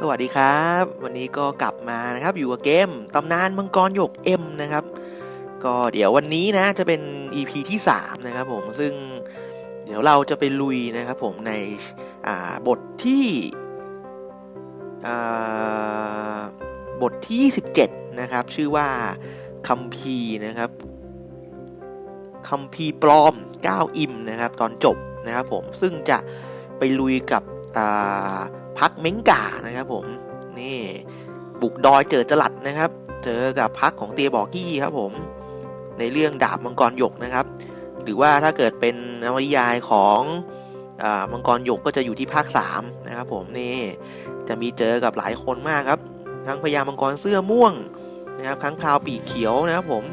สวัสดีครับ วันนี้ก็กลับมานะครับอยู่กับเกมตำนานมังกรหยก M นะครับ ก็เดี๋ยววันนี้นะจะเป็น EP ที่ 3 นะครับผมซึ่งเดี๋ยวเราจะไปลุยนะครับผมในบทที่บทที่ 27 นะครับ ชื่อว่าคัมภีนะครับคัมภีปลอม 9 อิมนะครับ ตอนจบนะครับผมซึ่งจะไปลุยกับอ่า พักเม้งก่านะครับผมนี่บุกดอยเจอจลัดนะครับ เจอกับพักของเตียบอกกี้ครับผม ในเรื่องดาบมังกรหยกนะครับ หรือว่าถ้าเกิดเป็นนวนิยายของอมังกรหยกก็จะอยู่ที่ภาค3นะครับผมนี่จะมีเจอกับหลายคนมากครับ ทั้งพญามังกรเสื้อม่วงนะครับทั้งคราวปีกเขียวนะครับผม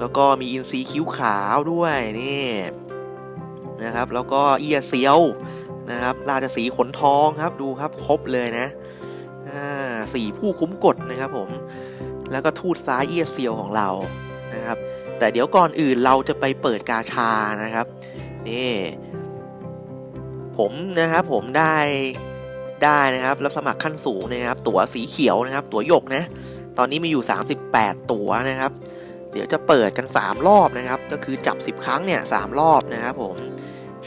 แล้วก็มีอินทรีคิ้วขาวด้วยนี่นะครับ แล้วก็เอียเซียว นะครับ ราชสีขนทองครับดูครับครบเลยนะสี่ผู้คุ้มกฎนะครับผม แล้วก็ทูตซ้ายเอียเซียวของเรานะครับ แต่เดี๋ยวก่อนอื่นเราจะไปเปิดกาชานะครับนี่ผมนะครับผมได้ได้นะครับรับสมัครขั้นสูงนะครับ ตั๋วสีเขียวนะครับ ตั๋วหยกนะตอนนี้มีอยู่ 38 ตั๋วนะครับ เดี๋ยวจะเปิดกัน 3 รอบนะครับ ก็คือจับ 10 ครั้งเนี่ยสรอบนะครับผม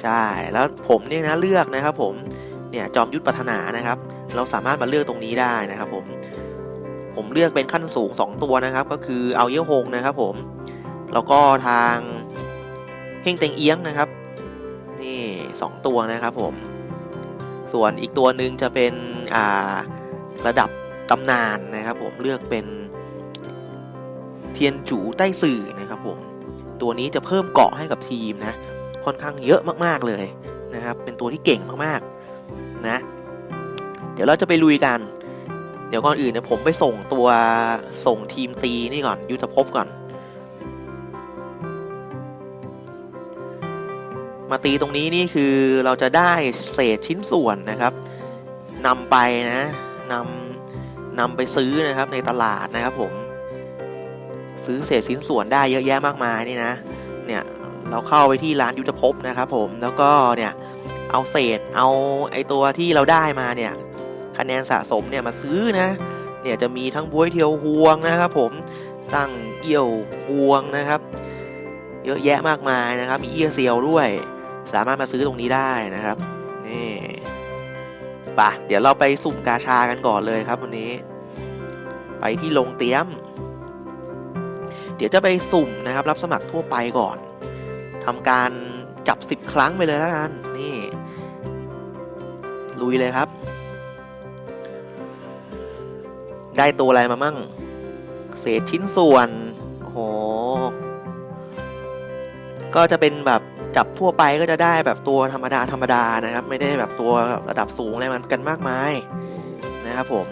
ใช่แล้วผมเนี่ยนะเลือกนะครับผมเนี่ยจอมยุทธปัฒนานะครับ เราสามารถมาเลือกตรงนี้ได้นะครับผมผมเลือกเป็นขั้นสูง 2 ตัวนะครับ ก็คือเอาเยี่ยหงนะครับผมแล้วก็ทางเฮงเต็งเอียงนะครับนี่สองตัวนะครับผมส่วนอีกตัวหนึ่งจะเป็นอ่าระดับตำนานนะครับ ผมเลือกเป็นเทียนจูใต้สื่อนะครับผมตัวนี้จะเพิ่มเกาะให้กับทีมนะ ค่อนข้างเยอะมากๆเลยนะครับ เป็นตัวที่เก่งมากๆนะ เดี๋ยวเราจะไปลุยกัน เดี๋ยวก่อนอื่นเนี่ยผมไปส่งตัวส่งทีมตีนี่ก่อนยุทธภพก่อน มาตีตรงนี้นี่คือเราจะได้เศษชิ้นส่วนนะครับนำไปนะนำนำไปซื้อนะครับในตลาดนะครับผมซื้อเศษชิ้นส่วนได้เยอะแยะมากมายนี่นะเนี่ย เราเข้าไปที่ร้านยุทธภพนะครับผมแล้วก็เนี่ยเอาเศษเอาไอตัวที่เราได้มาเนี่ยคะแนนสะสมเนี่ยมาซื้อนะเนี่ยจะมีทั้งบวยเทียวห่วงนะครับผมตั้งเอี่ยวห่วงนะครับ เยอะแยะมากมายนะครับมีเอี้ยเซียวด้วย สามารถมาซื้อตรงนี้ได้นะครับนี่ปะเดี๋ยวเราไปสุ่มกาชากันก่อนเลยครับวันนี้ ไปที่โรงเตี้ยม เดี๋ยวจะไปสุ่มนะครับ รับสมัครทั่วไปก่อน ทำการจับ 10 ครั้งไปเลยแล้วกัน นี่ ลุยเลยครับ ได้ตัวอะไรมามั่ง เศษชิ้นส่วน โอ้โห ก็จะเป็นแบบจับทั่วไปก็จะได้แบบตัวธรรมดาธรรมดานะครับ ไม่ได้แบบตัวระดับสูงอะไรมันกันมากมายนะครับผม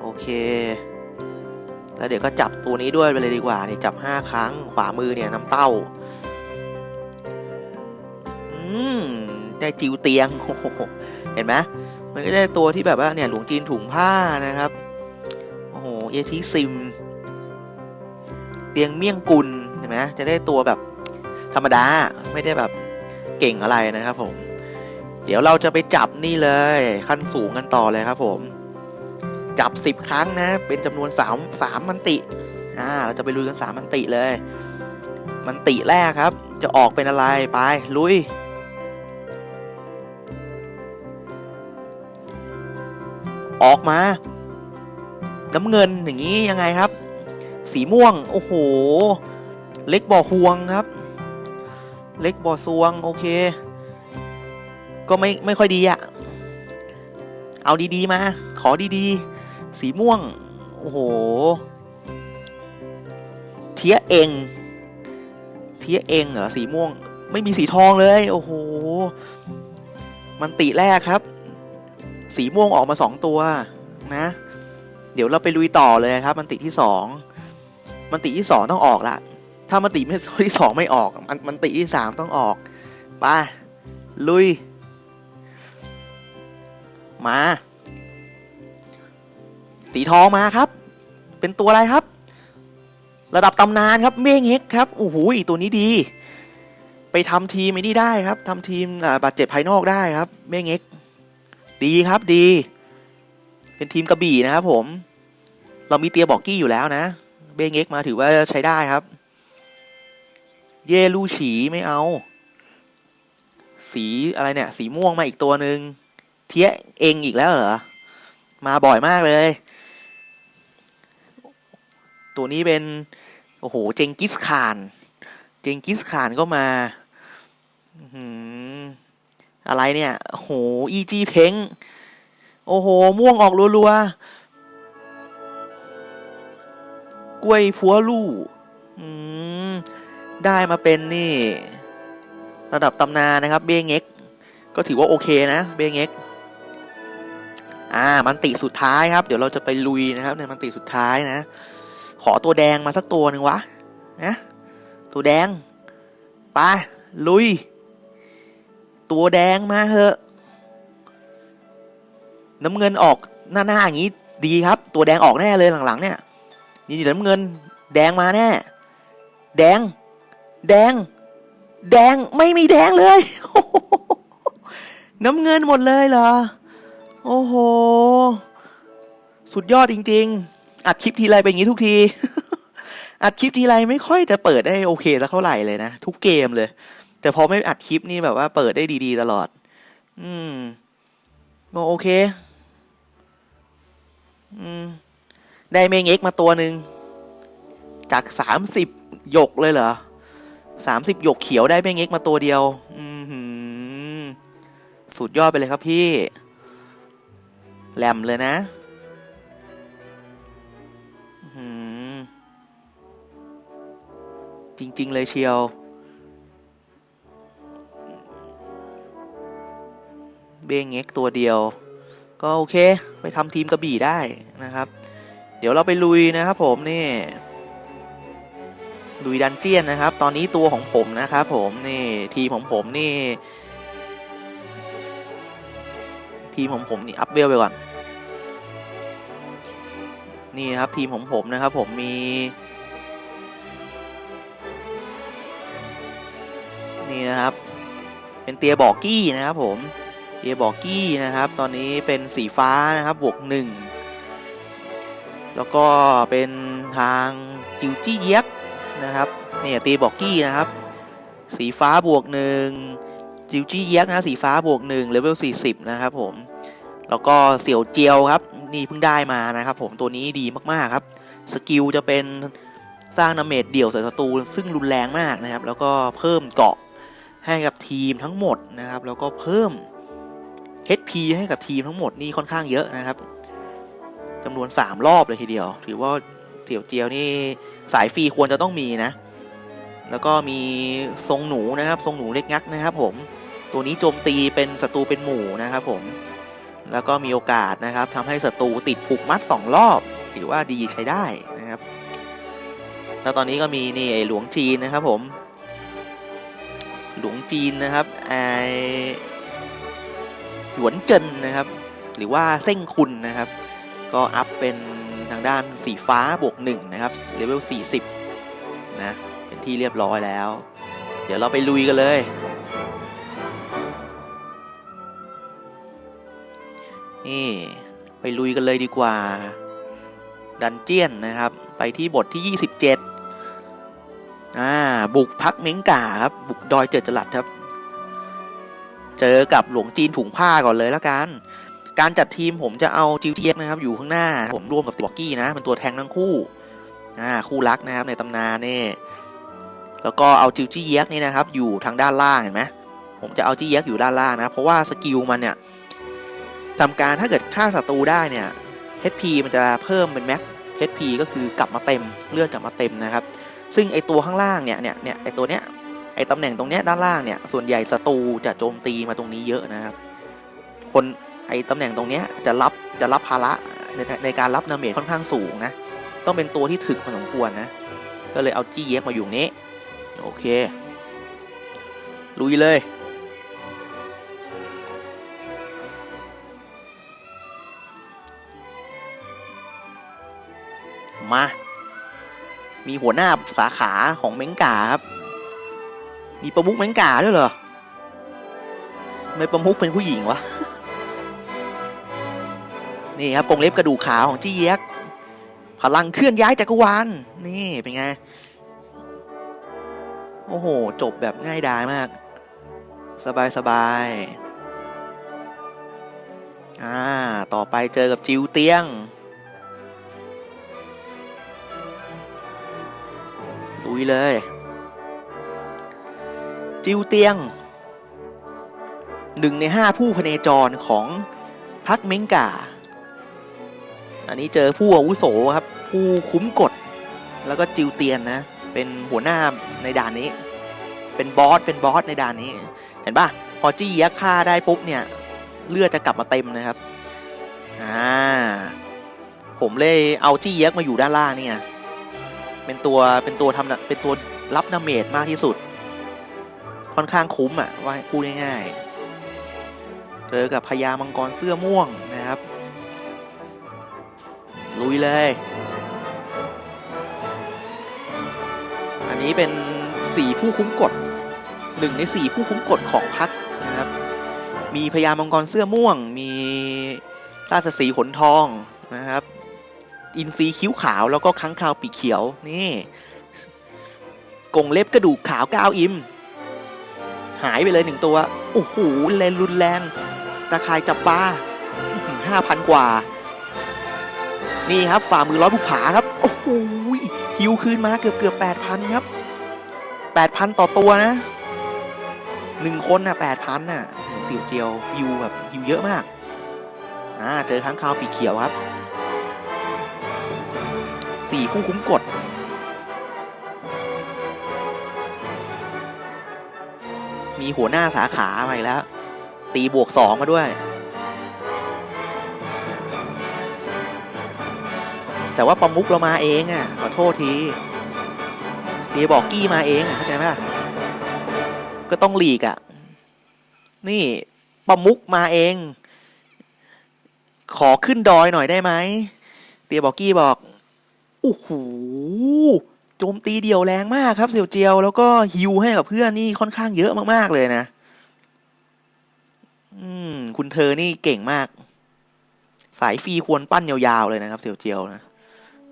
โอเคแล้วเดี๋ยวก็จับตัวนี้ด้วยไปเลยดีกว่านี่จับ 5 ครั้งขวามือเนี่ยน้ำเต้า ได้จิวเตียง เห็นไหมมันก็ได้ตัวที่แบบว่าเนี่ยหลวงจีนถุงผ้านะครับ โอ้โห เอทีซิม เตียงเมี่ยงกุล เห็นไหมจะได้ตัวแบบธรรมดา ไม่ได้แบบเก่งอะไรนะครับผม เดี๋ยวเราจะไปจับนี่เลย ขั้นสูงกันต่อเลยครับผม จับ 10 ครั้งนะ เป็นจำนวน 3 3มันติ อ่า เราจะไปลุยกัน 3 มันติเลย มันติแรกครับ จะออกเป็นอะไร ไป ลุย ออกมา น้ำเงินอย่างนี้ยังไงครับ สีม่วง โอ้โห เล็กบ่อห่วงครับ เล็กบ่อซวง โอเค ก็ไม่ไม่ค่อยดีอะเอาดีๆมา ขอดีๆ สีม่วง โอ้โห เทียเองเทียเองเหรอ สีม่วง ไม่มีสีทองเลย โอ้โห มันติแรกครับ สีม่วงออกมาสองตัวนะ เดี๋ยวเราไปลุยต่อเลยครับ มันติที่สองมันติที่สองต้องออกละถ้ามันติไม่ที่สองไม่ออก มันมันติที่สามต้องออกไปลุย มา สีทองมาครับ เป็นตัวอะไรครับ ระดับตำนานครับ เมฆเฮกครับโอ้โหอีตัวนี้ดี ไปทำทีมไอ้นี่ได้ครับทำทีมอ่าบาดเจ็บภายนอกได้ครับ เมฆเฮก ดีครับดี เป็นทีมกระบี่นะครับผม เรามีเตียบอกกี้อยู่แล้วนะ เบงเอ็กมาถือว่าใช้ได้ครับ เยลูฉีไม่เอา สีอะไรเนี่ย สีม่วงมาอีกตัวหนึ่งเทียเองอีกแล้วเหรอ มาบ่อยมากเลย ตัวนี้เป็น โอ้โห เจงกิสขาน เจงกิสขานก็มา อื อะไรเนี่ยโหอีจีเพ้งโอ้โห ม่วงออกรัวๆ กล้วยพัวลู่อืมได้มาเป็นนี่ ระดับตำนานนะครับ เบงเอ็กก็ถือว่าโอเคนะ เบงเอ็กอ่า มันติสุดท้ายครับ เดี๋ยวเราจะไปลุยนะครับ ในมันติสุดท้ายนะ ขอตัวแดงมาสักตัวหนึ่งวะ นะ ตัวแดง ไป ลุย ตัวแดงมาเหอะ น้ำเงินออกหน้าหน้าอย่างนี้ดีครับ ตัวแดงออกแน่เลยหลังๆ เนี่ยนี่น้ำเงิน แดงมาแน่ แดง แดง แดงไม่มีแดงเลย น้ำเงินหมดเลยเหรอ โอ้โห สุดยอดจริง ๆ อัดคลิปทีไรเป็นอย่างนี้ทุกที อัดคลิปทีไรไม่ค่อยจะเปิดได้โอเคสักเท่าไหร่เลยนะ ทุกเกมเลย แต่พอไม่อัดคลิปนี่แบบว่าเปิดได้ดี ๆ ตลอด อืมก็โอเค อืม ได้เมงเอ็กมาตัวหนึ่ง จากสามสิบหยกเลยเหรอสามสิบหยกเขียวได้เมงเอ็กมาตัวเดียว อืมหือสุดยอดไปเลยครับพี่แหลมเลยนะอือจริง ๆ เลยเชียว เบงเอ็กตัวเดียว ก็โอเคไปทำทีมกระบี่ได้นะครับ เดี๋ยวเราไปลุยนะครับผมนี่ลุยดันเจียนนะครับ ตอนนี้ตัวของผมนะครับผมนี่ทีมของผมนี่ ทีมของผมนี่อัพเวลไปก่อน นี่นะครับทีมของผมนะครับผมมีนี่นะครับ เป็นเตียบอกกี้นะครับผม เตียบอกกี้นะครับ ตอนนี้เป็นสีฟ้านะครับบวกหนึ่งแล้วก็เป็นทางจิวจี้เย็กนะครับเนี่ยตีบอกกี้นะครับ สีฟ้าบวกหนึ่งจิวจี้เย็กนะสีฟ้าบวกหนึ่งเลเวล40 นะครับผม แล้วก็เสี่ยวเจียวครับ นี่เพิ่งได้มานะครับผมตัวนี้ดีมากๆครับ สกิลจะเป็นสร้างนาเมจเดี่ยวใส่ศัตรูซึ่งรุนแรงมากนะครับ แล้วก็เพิ่มเกาะให้กับทีมทั้งหมดนะครับ แล้วก็เพิ่ม HP ให้กับทีมทั้งหมดนี่ค่อนข้างเยอะนะครับจำนวน 3 รอบเลยทีเดียว ถือว่าเสี่ยวเจียวนี่สายฟรีควรจะต้องมีนะ แล้วก็มีทรงหนูนะครับ ทรงหนูเล็กงักนะครับ ผม ตัวนี้โจมตีเป็นศัตรูเป็นหมู่นะครับ ผม แล้วก็มีโอกาสนะครับทำให้ศัตรูติดผูกมัด 2 รอบ ถือว่าดีใช้ได้นะครับ แล้วตอนนี้ก็มีนี่ไอหลวงจีนนะครับผม หลวงจีนนะครับไอ หลวนเจินนะครับ หรือว่าเส้งคุณนะครับ ก็อัพเป็นทางด้านสีฟ้าบวกหนึ่งนะครับเลเวล40 นะ เป็นที่เรียบร้อยแล้ว เดี๋ยวเราไปลุยกันเลย นี่ ไปลุยกันเลยดีกว่า ดันเจียนนะครับ ไปที่บทที่ 27อ่าบุกพักเม้งก่าครับ บุกดอยเจิดจรัดครับ เจอกับหลวงจีนถุงผ้าก่อนเลยแล้วกัน การจัดทีมผมจะเอาจิวเทียกนะครับ อยู่ข้างหน้า ผมร่วมกับตัวกี้นะเป็นตัวแทงทั้งคู่อ่าคู่รักนะครับในตำนานนี่แล้วก็เอาจิวจี้เย็กนี่นะครับ อยู่ทางด้านล่างเห็นไหมผมจะเอาจี้เย็กอยู่ด้านล่างนะ เพราะว่าสกิลมันเนี่ยทำการถ้าเกิดฆ่าศัตรูได้เนี่ย HP มันจะเพิ่มเป็นแม็ก HP ก็คือกลับมาเต็มเลือดกลับมาเต็มนะครับ ซึ่งไอตัวข้างล่างเนี่ยเนี่ยเนี่ยไอตัวเนี้ย ไอตำแหน่งตรงเนี้ยด้านล่างเนี่ยส่วนใหญ่ศัตรูจะโจมตีมาตรงนี้เยอะนะครับ คนไอตำแหน่งตรงเนี้ยจะรับจะรับภาระในในการรับนาเมจค่อนข้างสูงนะ ต้องเป็นตัวที่ถึกพอสมควรนะ ก็เลยเอาจี้เย็กมาอยู่นี้โอเค ลุยเลยมา มีหัวหน้าสาขาของเม้งกาครับ มีประมุขเม้งกาด้วยเหรอทำไมประมุขเป็นผู้หญิงวะ นี่ครับกรงเล็บกระดูกขาวของจี้เย็กพลังเคลื่อนย้ายจักรวาล นี่เป็นไง โอ้โห จบแบบง่ายดายมาก สบายสบายอ่า ต่อไปเจอกับจิวเตียง ลุยเลย จิวเตียงหนึ่งในห้าผู้พเนจรของพักเม้งกา อันนี้เจอผู้อาวุโสครับ ผู้คุ้มกฎ แล้วก็จิวเตียนนะ เป็นหัวหน้าในด่านนี้ เป็นบอส เป็นบอสในด่านนี้ เห็นปะพอจี้ยักษ์ฆ่าได้ปุ๊บเนี่ย เลือดจะกลับมาเต็มนะครับ อ่า ผมเลยเอาจี้ยักษ์มาอยู่ด้านล่างเนี่ย เป็นตัว เป็นตัวทำเป็นตัวรับดาเมจมากที่สุด ค่อนข้างคุ้มอะว่าพูดง่ายๆเจอกับพญามังกรเสื้อม่วงนะครับ ลุยเลย อันนี้เป็นสี่ผู้คุ้มกฎหนึ่งในสี่ผู้คุ้มกฎของพักนะครับ มีพญามังกรเสื้อม่วง มีราชสีขนทองนะครับ อินทรีคิ้วขาวแล้วก็ค้างคาวปีกเขียวนี่กงเล็บกระดูกขาวก้าวอิม หายไปเลยหนึ่งตัว โอ้โหแรงรุนแรงตาข่ายจับปลาห้าพันกว่า นี่ครับฝ่ามือร้อยบุกผาครับ โอ้โหฮิวคืนมาเกือบเกือบแปดพันครับแปดพันต่อตัวนะหนึ่งคนน่ะแปดพันน่ะสิวเจียวฮิวแบบฮิวเยอะมาก อ่า เจอค้างคาวปีเขียวครับสี่ผู้คุ้มกฎ มีหัวหน้าสาขามาอีกแล้ว ตีบวกสองมาด้วย แต่ว่าประมุกเรามาเองอะขอโทษทีตีบอกกี้มาเองอะเข้าใจไหมก็ต้องหลีกอะ นี่ประมุกมาเอง ขอขึ้นดอยหน่อยได้ไหมเตียบอกกี้บอกโอ้โห โจมตีเดี่ยวแรงมากครับเสี่ยวเจียว แล้วก็ฮิวให้กับเพื่อนนี่ค่อนข้างเยอะมากๆเลยนะ อืม คุณเธอนี่เก่งมาก สายฟรีควรปั้นยาวๆเลยนะครับ เสี่ยวเจียวนะ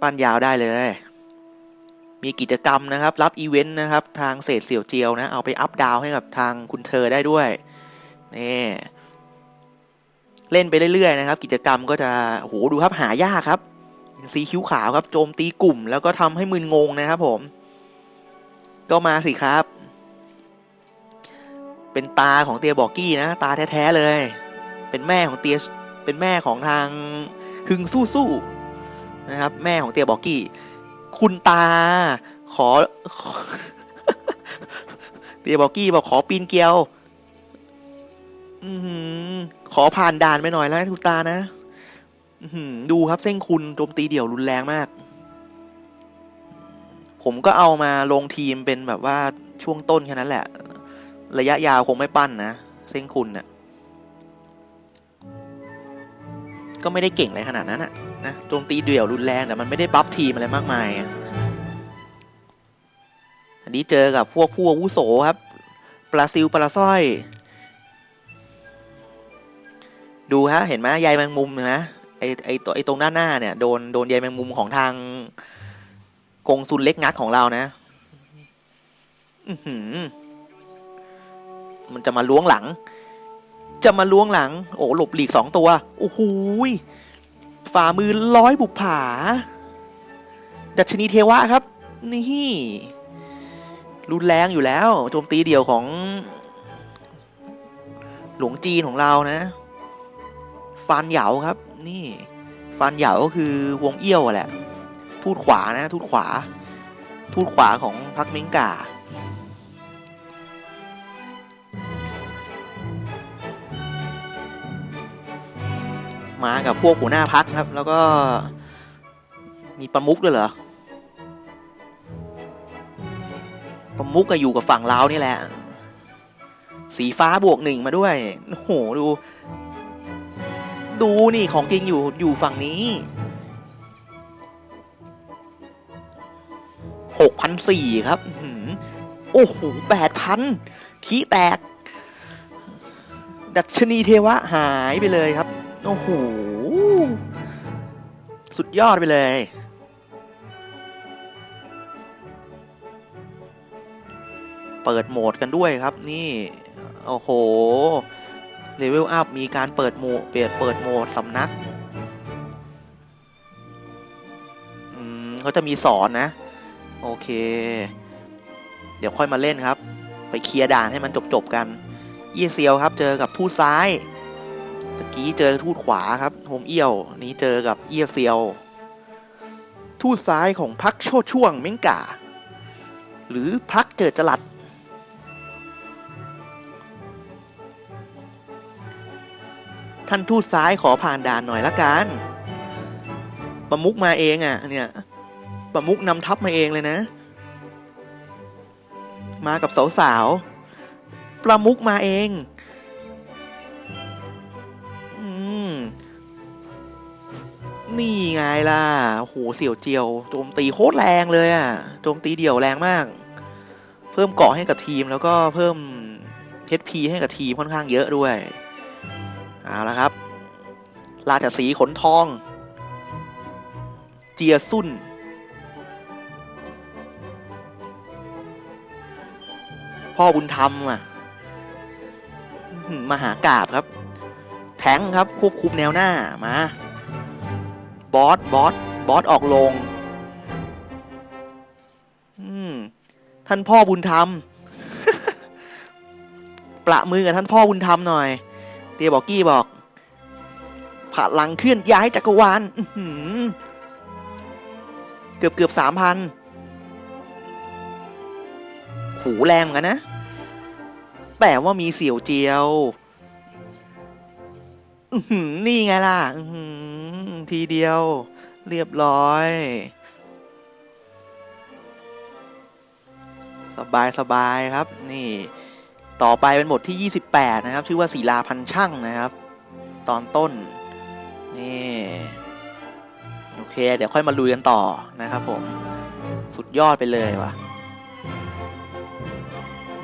ปั้นยาวได้เลย มีกิจกรรมนะครับ รับอีเวนต์นะครับ ทางเศษเสี่ยวเจียวนะ เอาไปอัพดาวให้กับทางคุณเธอได้ด้วยนี่เล่นไปเรื่อยๆนะครับ กิจกรรมก็จะโหดูครับหายากครับ สีคิ้วขาวครับโจมตีกลุ่ม แล้วก็ทำให้มึนงงนะครับผม ก็มาสิครับ เป็นตาของเตียบอกกี้นะ ตาแท้ๆเลย เป็นแม่ของเตียเป็นแม่ของทางฮึงสู้สู้ๆนะครับ แม่ของเตียบอกกี้ คุณตาขอ เตียบอกกี้บอกขอปีนเกลียวอืขอผ่านด่านไปหน่อยแล้วคุณตานะ ดูครับเส้นคุณโจมตีเดี่ยวรุนแรงมาก ผมก็เอามาลงทีมเป็นแบบว่าช่วงต้นแค่นั้นแหละ ระยะยาวคงไม่ปั้นนะเส้นคุณน่ะก็ไม่ได้เก่งอะไรขนาดนั้นอะนะโจมตีเดี่ยวรุนแรงแต่มันไม่ได้บัฟทีมอะไรมากมายอันนี้เจอกับพวกผู้อาวุโสครับปลาซิลปลาสร้อย ดูฮะเห็นไหมใยแมงมุมเห็นไหม อไอตัวไอตรงด้าหน้าเนี่ยโดนโดนใยแมงมุมของทางกงซุนเล็กงัดของเรานะอมันจะมาล้วงหลัง จะมาล้วงหลัง โอ้หลบหลีกสองตัวโอ้โหยฝ่ามือร้อยบุกผา ดัชนีเทวะครับ นี่รุนแรงอยู่แล้วโจมตีเดี่ยวของ หลวงจีนของเรานะ ฟันเหยาครับ นี่ฟันเหยาก็คือวงเอี้ยวอะแหละ ทูดขวานะ ทูดขวา ทูดขวาของพักเม้งกามากับพวกหัวหน้าพักครับ แล้วก็มีประมุกด้วยเหรอ ประมุกก็อยู่กับฝั่งเรานี่แหละ สีฟ้าบวกหนึ่งมาด้วย โอ้โห ดู ดูนี่ของจริงอยู่อยู่ฝั่งนี้หกพันสี่ครับโอ้โหแปดพันขี้แตก ดัชนีเทวะหายไปเลยครับ โอ้โห สุดยอดไปเลยเปิดโหมดกันด้วยครับนี่ โอ้โห เลเวลอัพมีการเปิดโหมดเปิดเปิดโหมดสำนักอืมเขาจะมีสอนนะ โอเค เดี๋ยวค่อยมาเล่นครับ ไปเคลียร์ด่านให้มันจบๆกันเอียเซียวครับ เจอกับทูตซ้ายตะกี้เจอทูตขวาครับโฮมเอี้ยว นี้เจอกับเอียเซียว ทูตซ้ายของพักโชดช่วงเม้งกาหรือพักเจิดจลัด ท่านทูตซ้ายขอผ่านด่านหน่อยละกันประมุกมาเองอะ่ะเนี่ยประมุกนำทัพมาเองเลยนะ มากับสาวๆประมุกมาเองอืมนี่ไงล่ะ โห เสี่ยวเจียว โจมตีโคตรแรงเลยอะ่ะ โจมตีเดี่ยวแรงมาก เพิ่มเกาะให้กับทีมแล้วก็เพิ่ม HP ให้กับทีมค่อนข้างเยอะด้วย เอาละครับ ราชสีขนทอง เจียซุนพ่อบุญธรรมอะอื้อหือมหากาบครับ แทงครับควบคุมแนวหน้ามา บอส บอส บอส ออกลง ท่านพ่อบุญธรรม ประมือกับท่านพ่อบุญธรรมหน่อย เตียบอกกี้บอกพลังเคลื่อนย้ายจักรวาลเกือบเกือบสามพันหูแรงกันนะ แต่ว่ามีเสี่ยวเจียวนี่ไงล่ะทีเดียว เรียบร้อย สบายสบายครับ นี่ ต่อไปเป็นบทที่ 28 นะครับ ชื่อว่าศิลาพันช่างนะครับ ตอนต้น นี่โอเค เดี๋ยวค่อยมาลุยกันต่อนะครับผม สุดยอดไปเลยว่ะ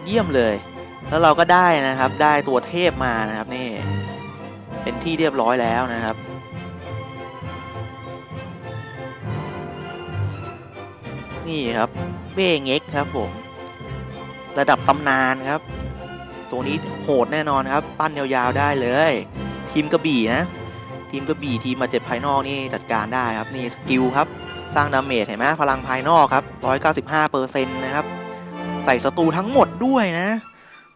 เยี่ยมเลย แล้วเราก็ได้นะครับ ได้ตัวเทพมานะครับนี่ เป็นที่เรียบร้อยแล้วนะครับนี่ครับเบ้เง็กครับผม ระดับตำนานครับ ตัวนี้โหดแน่นอนครับ ปั้นยาวๆได้เลย ทีมกระบี่นะ ทีมกระบี่ทีมมาเจ็ดภายนอกนี่จัดการได้ครับนี่สกิลครับ สร้างดาเมจเห็นไหมพลังภายนอกครับ195เปอร์เซ็นต์นะครับ ใส่ศัตรูทั้งหมดด้วยนะ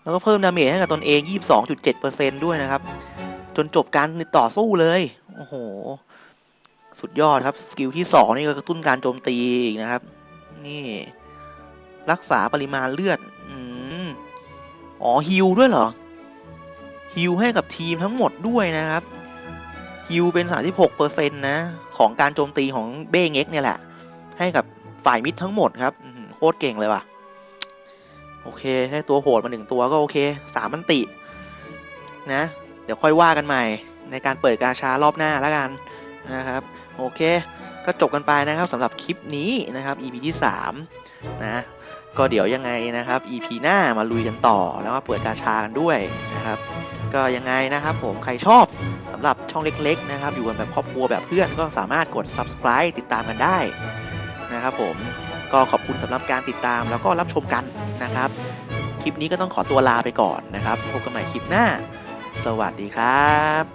แล้วก็เพิ่มดาเมจให้กับตนเอง 22.7เปอร์เซ็นต์ด้วยนะครับ จนจบการต่อสู้เลย โอ้โห สุดยอดครับสกิลที่ 2 นี่ก็กระตุ้นการโจมตีอีกนะครับ นี่รักษาปริมาณเลือด อ๋อฮิลด้วยเหรอฮิลให้กับทีมทั้งหมดด้วยนะครับฮิลเป็น36%นะของการโจมตีของเบ้งเอ็กเนี่ยแหละ ให้กับฝ่ายมิดทั้งหมดครับโคตรเก่งเลยว่ะ โอเค ได้ตัวโหดมาหนึ่งตัวก็โอเคสามมันติ นะ เดี๋ยวค่อยว่ากันใหม่ ในการเปิดกาชารอบหน้าแล้วกันนะครับ โอเค ก็จบกันไปนะครับสำหรับคลิปนี้นะครับ EP ที่ 3 นะ ก็เดี๋ยวยังไงนะครับ EP หน้ามาลุยกันต่อแล้วก็เปิดกาชากันด้วยนะครับ ก็ยังไงนะครับผมใครชอบสำหรับช่องเล็กๆนะครับ อยู่กันแบบครอบครัวแบบเพื่อนก็สามารถกด subscribe ติดตามกันได้นะครับ ผมก็ขอบคุณสำหรับการติดตามแล้วก็รับชมกันนะครับ คลิปนี้ก็ต้องขอตัวลาไปก่อนนะครับพบกันใหม่คลิปหน้า สวัสดีครับ